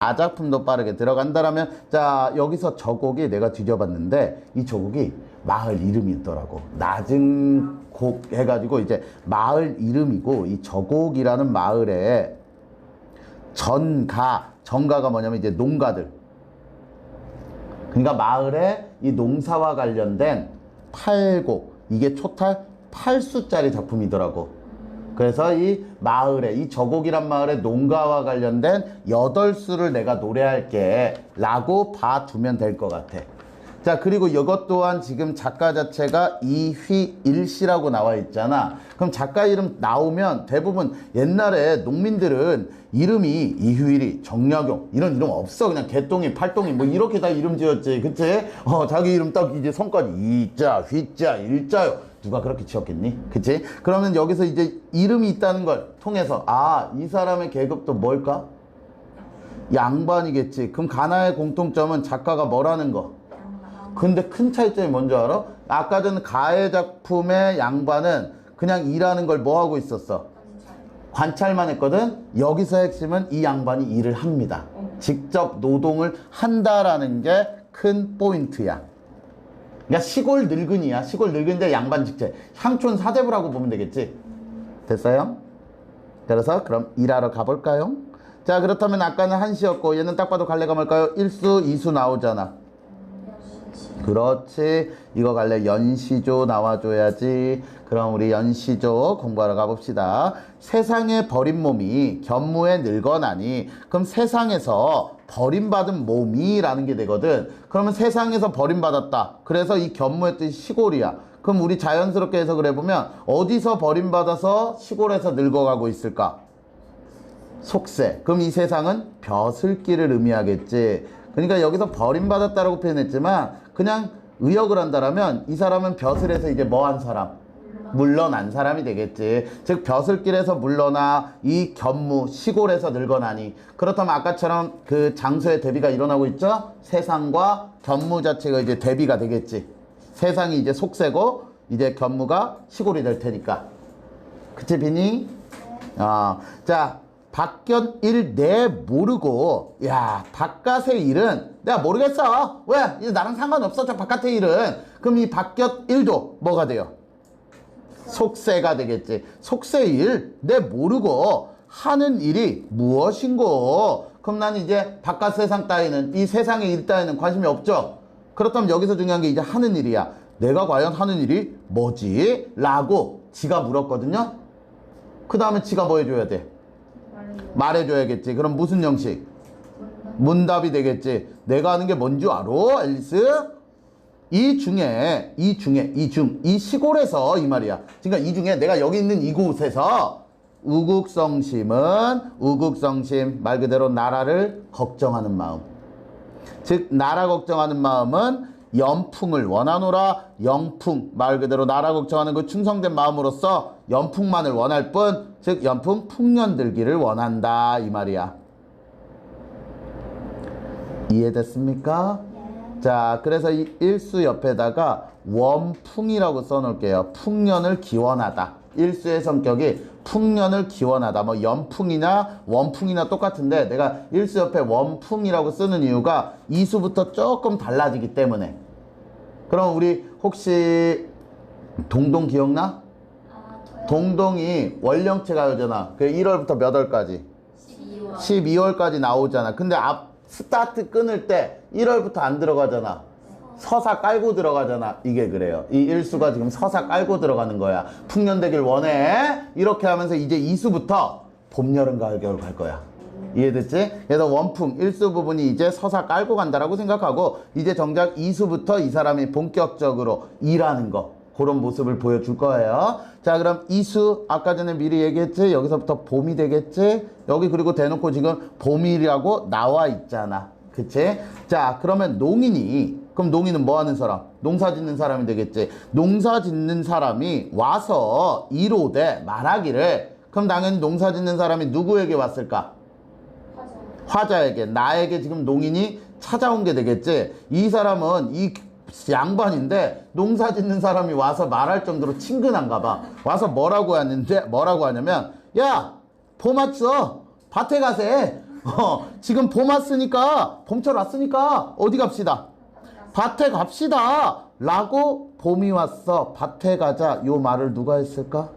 아작품도 빠르게 들어간다라면 자 여기서 저곡이 내가 뒤져봤는데 이 저곡이 마을 이름이 있더라고. 낮은 곡 해가지고 이제 마을 이름이고 이 저곡이라는 마을에 전가 전가가 뭐냐면 이제 농가들. 그러니까 마을에 이 농사와 관련된 팔곡. 이게 토탈 8수짜리 작품이더라고 그래서 이 마을에 이 저곡이란 마을에 농가와 관련된 여덟 수를 내가 노래할게 라고 봐두면 될 것 같아. 자 그리고 이것 또한 지금 작가 자체가 이휘일 씨라고 나와 있잖아. 그럼 작가 이름 나오면 대부분 옛날에 농민들은 이름이 이휘일이 정약용 이런 이름 없어. 그냥 개똥이 팔똥이 뭐 이렇게 다 이름 지었지. 그치? 어 자기 이름 딱 이제 성까지. 이자 휘자 일자요 누가 그렇게 지었겠니 그치 그러면 여기서 이제 이름이 있다는 걸 통해서 아 이 사람의 계급도 뭘까 양반이겠지 그럼 가나의 공통점은 작가가 뭐라는 거 근데 큰 차이점이 뭔지 알아? 아까 전 가해 작품의 양반은 그냥 일하는 걸 뭐 하고 있었어? 관찰만 했거든? 여기서 핵심은 이 양반이 일을 합니다. 직접 노동을 한다라는 게 큰 포인트야. 그러니까 시골 늙은이야. 시골 늙은데 양반 직책. 향촌 사대부라고 보면 되겠지? 됐어요? 그래서 그럼 일하러 가볼까요? 자 그렇다면 아까는 한시였고 얘는 딱 봐도 갈래가 뭘까요? 일수이수 나오잖아. 그렇지. 이거 갈래 연시조 나와줘야지. 그럼 우리 연시조 공부하러 가봅시다. 세상에 버린 몸이 견무에 늙어나니 그럼 세상에서 버림받은 몸이라는 게 되거든. 그러면 세상에서 버림받았다. 그래서 이 견무의 뜻이 시골이야. 그럼 우리 자연스럽게 해석을 해보면 어디서 버림받아서 시골에서 늙어가고 있을까? 속세. 그럼 이 세상은 벼슬길을 의미하겠지. 그러니까 여기서 버림받았다라고 표현했지만 그냥 의역을 한다라면 이 사람은 벼슬에서 이제 뭐한 사람? 물러난 사람이 되겠지. 즉 벼슬길에서 물러나 이 견무 시골에서 늙어나니 그렇다면 아까처럼 그 장소의 대비가 일어나고 있죠. 세상과 견무 자체가 이제 대비가 되겠지. 세상이 이제 속세고 이제 견무가 시골이 될 테니까. 그치 비니? 어, 자, 밖곁 일내 모르고, 야, 바깥의 일은 내가 모르겠어. 왜? 이제 나랑 상관없어, 저 바깥의 일은. 그럼 이 밖곁 일도 뭐가 돼요? 속세가 되겠지. 속세 일, 내 모르고 하는 일이 무엇인고? 그럼 난 이제 바깥 세상 따위는, 이 세상의 일 따위는 관심이 없죠? 그렇다면 여기서 중요한 게 이제 하는 일이야. 내가 과연 하는 일이 뭐지? 라고 지가 물었거든요? 그 다음에 지가 뭐 해줘야 돼? 말해줘야겠지. 그럼 무슨 형식? 문답이 되겠지. 내가 하는 게 뭔지 알아, 앨리스? 이 중에, 이 중에, 이 중, 이 시골에서 이 말이야. 그러니까 이 중에 내가 여기 있는 이곳에서 우국성심은 우국성심 말 그대로 나라를 걱정하는 마음. 즉 나라 걱정하는 마음은 연풍을 원하노라 영풍 말 그대로 나라 걱정하는 그 충성된 마음으로서 연풍만을 원할 뿐 즉 연풍 풍년 들기를 원한다 이 말이야 이해됐습니까? 자 그래서 이 일수 옆에다가 원풍이라고 써놓을게요. 풍년을 기원하다. 일수의 성격이 풍년을 기원하다. 뭐 연풍이나 원풍이나 똑같은데 내가 일수 옆에 원풍이라고 쓰는 이유가 이수부터 조금 달라지기 때문에. 그럼 우리 혹시 동동 기억나? 동동이 원령체 가요잖아. 그 1월부터 몇 월까지? 12월. 12월까지 나오잖아. 근데 앞 스타트 끊을 때 1월부터 안 들어가잖아 서사 깔고 들어가잖아. 이게 그래요. 이 일수가 지금 서사 깔고 들어가는 거야. 풍년 되길 원해. 이렇게 하면서 이제 이수부터 봄, 여름, 가을, 겨울 갈 거야. 이해됐지? 그래서 원풍, 일수 부분이 이제 서사 깔고 간다라고 생각하고 이제 정작 이수부터 이 사람이 본격적으로 일하는 거. 그런 모습을 보여줄 거예요. 자, 그럼 이수, 아까 전에 미리 얘기했지? 여기서부터 봄이 되겠지? 여기 그리고 대놓고 지금 봄이라고 나와 있잖아. 그치? 자, 그러면 농인이, 그럼 농인은 뭐 하는 사람? 농사 짓는 사람이 되겠지. 농사 짓는 사람이 와서 이로되 말하기를, 그럼 당연히 농사 짓는 사람이 누구에게 왔을까? 화장. 화자에게, 나에게 지금 농인이 찾아온 게 되겠지. 이 사람은 이 양반인데 농사 짓는 사람이 와서 말할 정도로 친근한가 봐. 와서 뭐라고 하는데, 뭐라고 하냐면, 야, 봄 왔어. 밭에 가세. 어, 지금 봄 왔으니까, 봄철 왔으니까, 어디 갑시다? 밭에 갑시다! 라고 봄이 왔어. 밭에 가자. 요 말을 누가 했을까?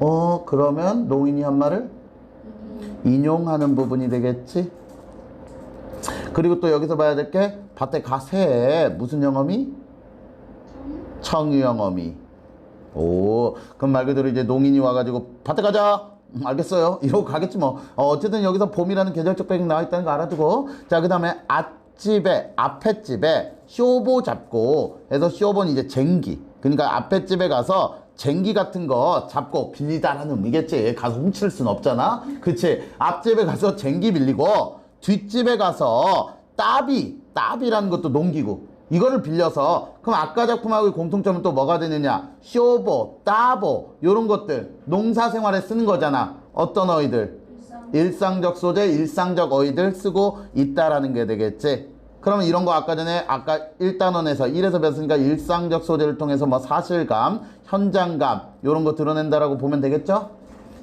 어, 그러면 노인이 한 말을 인용하는 부분이 되겠지? 그리고 또 여기서 봐야 될 게, 밭에 가세. 무슨 영어미? 청유 영어미. 오, 그럼 말 그대로 이제 농인이 와가지고 밭에 가자. 음, 알겠어요. 이러고 가겠지 뭐. 어, 어쨌든 여기서 봄이라는 계절적 배경 나와 있다는 거 알아두고. 자, 그 다음에 앞집에, 앞에 집에 쇼보 잡고 해서 쇼보는 이제 쟁기. 그러니까 앞에 집에 가서 쟁기 같은 거 잡고 빌리다라는 의미겠지. 가서 훔칠 순 없잖아. 그치. 앞집에 가서 쟁기 빌리고 뒷집에 가서 따비, 따비라는 것도 농기구. 이거를 빌려서 그럼 아까 작품하고의 공통점은 또 뭐가 되느냐? 쇼보, 따보 요런 것들. 농사 생활에 쓰는 거잖아. 어떤 어휘들? 일상. 일상 적 소재, 일상적 어휘들 쓰고 있다라는 게 되겠지. 그러면 이런 거 아까 전에 아까 1단원에서 1에서 배웠으니까 일상적 소재를 통해서 뭐 사실감, 현장감 요런 거 드러낸다라고 보면 되겠죠?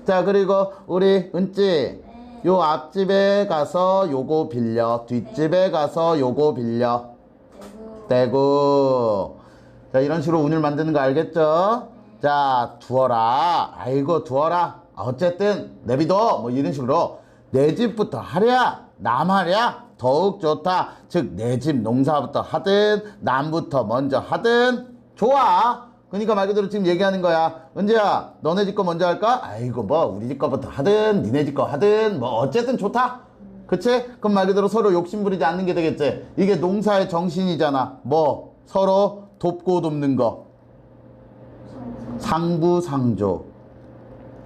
자 그리고 우리 은지 요 앞집에 가서 요거 빌려 뒷집에 가서 요거 빌려. 떼고 자 이런 식으로 운을 만드는 거 알겠죠? 자 두어라. 아이고 두어라. 어쨌든 내비둬. 뭐 이런 식으로 내 집부터 하랴 남 하랴. 더욱 좋다. 즉 내 집 농사부터 하든 남부터 먼저 하든 좋아 그러니까 말 그대로 지금 얘기하는 거야 은재야 너네 집 거 먼저 할까? 아이고 뭐 우리 집 거부터 하든 니네 집 거 하든 뭐 어쨌든 좋다 그치? 그럼 말 그대로 서로 욕심 부리지 않는 게 되겠지. 이게 농사의 정신이잖아. 뭐? 서로 돕고 돕는 거. 상부상조.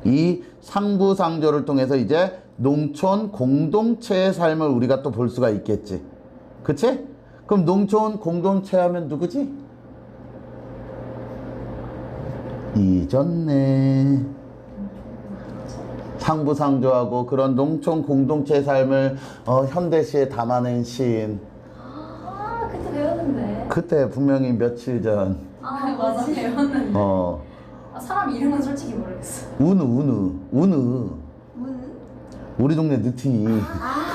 이 상부상조를 통해서 이제 농촌 공동체의 삶을 우리가 또 볼 수가 있겠지. 그치? 그럼 농촌 공동체 하면 누구지? 이전네. 상부상조하고 그런 농촌 공동체의 삶을 어, 현대시에 담아낸 시인. 아, 그때 배웠는데. 그때 분명히 며칠 전, 아, 맞아. 배웠는데. 어, 아, 사람 이름은 솔직히 모르겠어. 우느, 우느, 우느. 문? 우리 동네 느티. 아.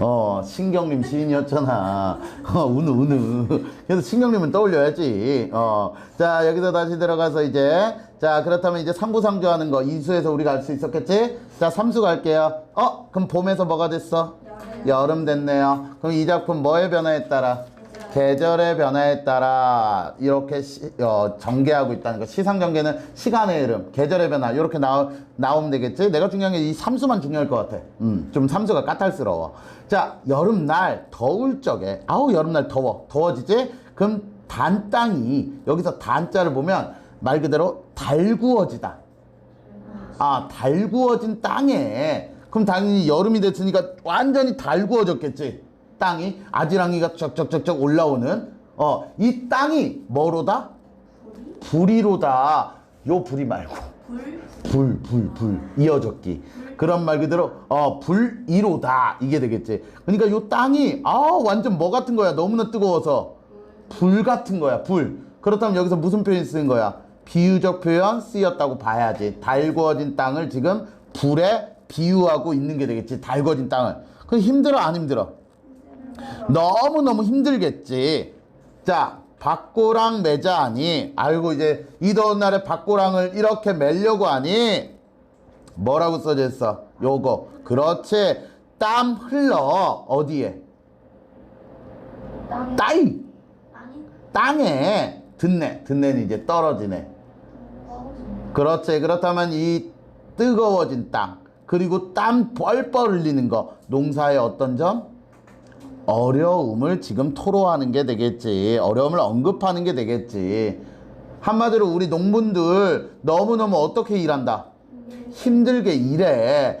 어, 신경림 시인이었잖아. 어, 우느, 우느. 그래서 신경림은 떠올려야지. 어, 자, 여기서 다시 들어가서 이제, 자, 그렇다면 이제 상부상조 하는 거, 이수에서 우리가 알 수 있었겠지? 자, 삼수 갈게요. 어, 그럼 봄에서 뭐가 됐어? 여름 됐네요. 그럼 이 작품 뭐의 변화에 따라? 계절의 변화에 따라 이렇게 시, 어, 전개하고 있다는 거. 시상 전개는 시간의 흐름, 계절의 변화 이렇게 나오, 나오면 되겠지. 내가 중요한 게 이 삼수만 중요할 것 같아. 음, 좀 삼수가 까탈스러워. 자, 여름날 더울 적에 아우 여름날 더워, 더워지지? 그럼 단 땅이 여기서 단자를 보면 말 그대로 달구어지다. 아, 달구어진 땅에 그럼 당연히 여름이 됐으니까 완전히 달구어졌겠지. 땅이 아지랑이가 쩍쩍쩍쩍 올라오는 어, 이 땅이 뭐로다? 불이로다. 요 불이 말고 불? 불, 불, 불 이어졌기. 그런 말 그대로 어, 불이로다 이게 되겠지. 그러니까 요 땅이 아 완전 뭐 같은 거야. 너무나 뜨거워서 불 같은 거야. 불. 그렇다면 여기서 무슨 표현 쓰는 거야? 비유적 표현 쓰였다고 봐야지. 달구어진 땅을 지금 불에 비유하고 있는 게 되겠지. 달구어진 땅을. 그 힘들어 안 힘들어? 너무너무 힘들겠지. 자, 박고랑 매자 하니, 아이고, 이제 이 더운 날에 박고랑을 이렇게 매려고 하니, 뭐라고 써져 있어? 요거. 그렇지. 땀 흘러. 어디에? 땅에. 땅에. 듣네. 듣네는 이제 떨어지네. 그렇지. 그렇다면 이 뜨거워진 땅, 그리고 땀 뻘뻘 흘리는 거, 농사의 어떤 점? 어려움을 지금 토로하는 게 되겠지. 어려움을 언급하는 게 되겠지. 한마디로 우리 농분들 너무너무 어떻게 일한다? 힘들게 일해.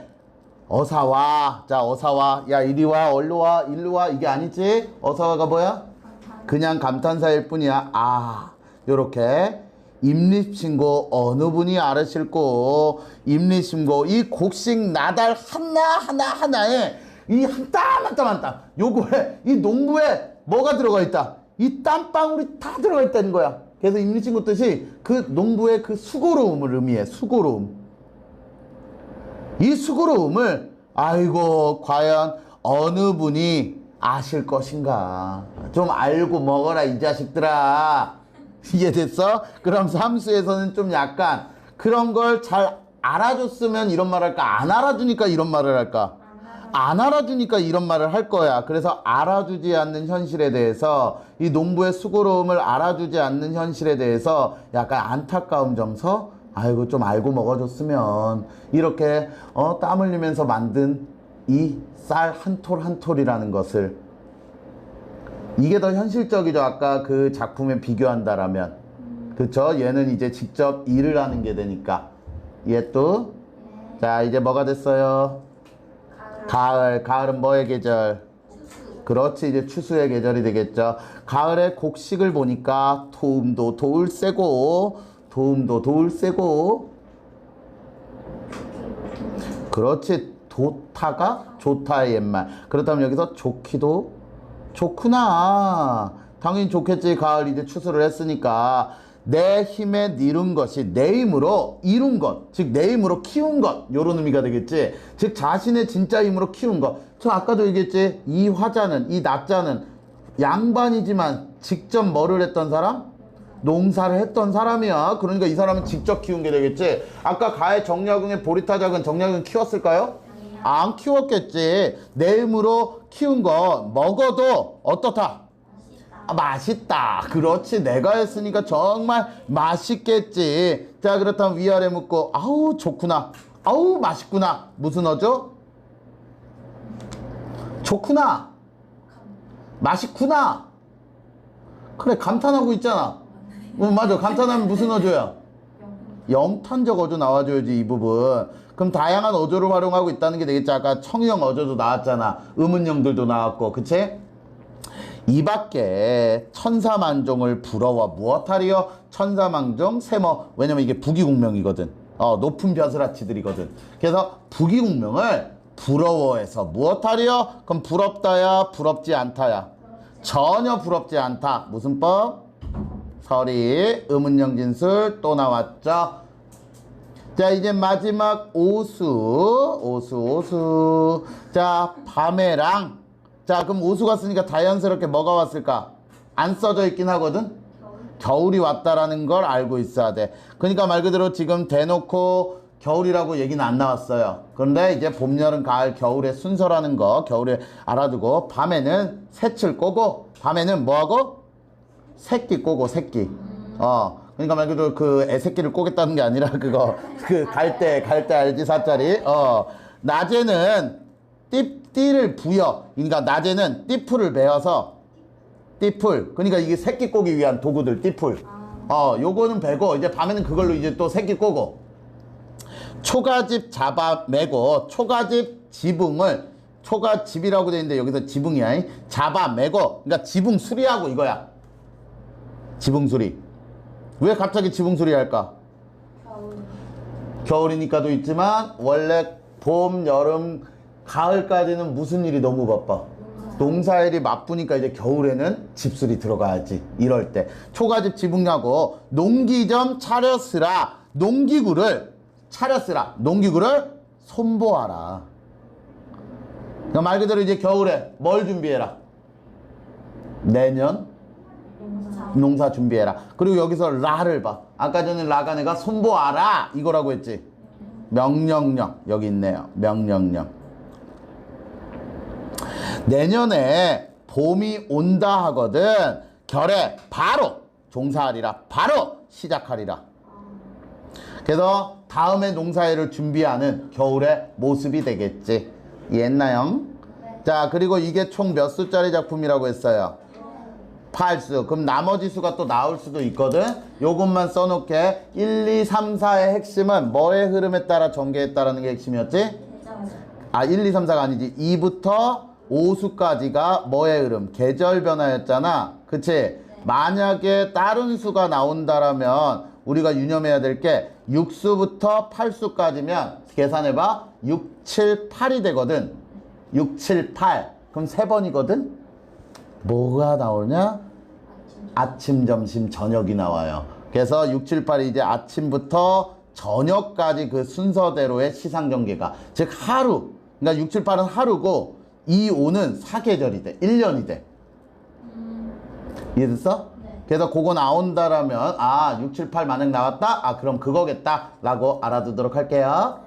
어사와. 자, 어사와. 야, 이리 와, 얼로 와, 일로 와. 이게 아니지? 어사와가 뭐야? 그냥 감탄사일 뿐이야. 아, 요렇게. 임립신고 어느 분이 알으실고 임립신고 이 곡식 나달 하나 하나 하나에 이 한 땀 한 땀 한 땀 요거에 이 농부에 뭐가 들어가 있다 이 땀방울이 다 들어가 있다는 거야 그래서 임립신고 뜻이 그 농부의 그 수고로움을 의미해 수고로움 이 수고로움을 아이고, 과연 어느 분이 아실 것인가? 좀 알고 먹어라, 이 자식들아. 이해됐어? 그럼 삼수에서는 좀 약간 그런 걸 잘 알아줬으면 이런 말 할까? 안 알아주니까 이런 말을 할까? 안 알아주니까 이런 말을 할 거야. 그래서 알아주지 않는 현실에 대해서 이 농부의 수고로움을 알아주지 않는 현실에 대해서 약간 안타까움 점서 아이고 좀 알고 먹어줬으면 이렇게 어, 땀 흘리면서 만든 이 쌀 한 톨 한 톨이라는 것을 이게 더 현실적이죠. 아까 그 작품에 비교한다라면 그쵸? 얘는 이제 직접 일을 하는 게 되니까 얘 또 자 이제 뭐가 됐어요? 가을, 가을은 뭐의 계절? 그렇지, 이제 추수의 계절이 되겠죠. 가을의 곡식을 보니까 도움도 도울 세고, 도움도 도울 세고, 그렇지, 좋다가 좋다의 옛말. 그렇다면 여기서 좋기도 좋구나. 당연히 좋겠지. 가을 이제 추수를 했으니까. 내 힘에 이룬 것이 내 힘으로 이룬 것, 즉 내 힘으로 키운 것, 요런 의미가 되겠지. 즉 자신의 진짜 힘으로 키운 것. 저 아까도 얘기했지. 이 화자는, 이 낮자는 양반이지만 직접 뭐를 했던 사람? 농사를 했던 사람이야. 그러니까 이 사람은 직접 키운 게 되겠지. 아까 가해 정약용의 보리타작은 정약용 키웠을까요? 안 키웠겠지. 내 힘으로 키운 거 먹어도 어떻다? 맛있다. 그렇지. 내가 했으니까 정말 맛있겠지. 자, 그렇다면 위아래 묻고, 아우, 좋구나. 아우, 맛있구나. 무슨 어죠? 좋구나. 맛있구나. 그래, 감탄하고 있잖아. 응, 맞아. 감탄하면 무슨 어조야? 영탄적 어조 나와줘야지, 이 부분. 그럼 다양한 어조를 활용하고 있다는 게 되겠지. 아까 청유형 어조도 나왔잖아. 의문형들도 나왔고, 그치? 이 밖에 천사만종을 부러워 무엇하리요? 천사만종 세모. 왜냐면 이게 부기공명이거든. 어 높은 벼슬아치들이거든. 그래서 부기공명을 부러워해서 무엇하리요? 그럼 부럽다야 부럽지 않다야? 전혀 부럽지 않다. 무슨 법? 설이 의문형 진술 또 나왔죠. 자 이제 마지막 오수. 오수 오수. 자 밤에랑 자 그럼 오수가 쓰니까 자연스럽게 뭐가 왔을까 안 써져 있긴 하거든 겨울이 왔다라는 걸 알고 있어야 돼 그러니까 말 그대로 지금 대놓고 겨울이라고 얘기는 안 나왔어요 그런데 이제 봄 여름 가을 겨울의 순서라는 거 겨울에 알아두고 밤에는 새칠 꼬고 밤에는 뭐하고 새끼 꼬고 새끼. 어. 그러니까 말 그대로 그 애새끼를 꼬겠다는 게 아니라 그거 그 갈 때 갈 때 알지 사짜리. 어. 낮에는 띠 띠를 부여. 그러니까 낮에는 띠풀을 베어서 띠풀. 그러니까 이게 새끼 꼬기 위한 도구들 띠풀. 어, 요거는 베고 이제 밤에는 그걸로 이제 또 새끼 꼬고. 초가집 잡아 매고 초가집 지붕을 초가집이라고 돼 있는데 여기서 지붕이야. 이. 잡아 매고 그러니까 지붕 수리하고 이거야. 지붕 수리. 왜 갑자기 지붕 수리 할까? 겨울. 겨울이니까도 있지만 원래 봄, 여름, 가을까지는 무슨 일이 너무 바빠? 농사일이 바쁘니까 이제 겨울에는 집수리 들어가야지. 이럴 때. 초가집 지붕하고 농기 점 차렸으라. 농기구를 차렸으라. 농기구를 손보아라. 그러니까 말 그대로 이제 겨울에 뭘 준비해라? 내년 농사. 농사 준비해라. 그리고 여기서 라를 봐. 아까 전에 라가 내가 손보아라 이거라고 했지. 명령령 여기 있네요. 명령령. 내년에 봄이 온다 하거든. 결에 바로 종사하리라. 바로 시작하리라. 그래서 다음에 농사일을 준비하는 겨울의 모습이 되겠지. 이해했나요? 네. 자, 그리고 이게 총 몇 수짜리 작품이라고 했어요? 8수. 그럼 나머지 수가 또 나올 수도 있거든. 요것만 써놓게 1, 2, 3, 4의 핵심은 뭐의 흐름에 따라 전개했다라는 게 핵심이었지? 대장에서. 아, 1, 2, 3, 4가 아니지. 2부터 5수까지가 뭐의 흐름? 계절 변화였잖아. 그치? 만약에 다른 수가 나온다라면 우리가 유념해야 될 게 6수부터 8수까지면 계산해봐. 6, 7, 8이 되거든. 6, 7, 8. 그럼 3번이거든? 뭐가 나오냐? 아침, 점심, 저녁이 나와요. 그래서 6, 7, 8이 이제 아침부터 저녁까지 그 순서대로의 시상 경계가 즉 하루 그러니까 6, 7, 8은 하루고 2, 5는 사계절이 돼. 1년이 돼. 음, 이해됐어? 네. 그래서 그거 나온다라면 아 6, 7, 8 만약 나왔다? 아 그럼 그거겠다 라고 알아두도록 할게요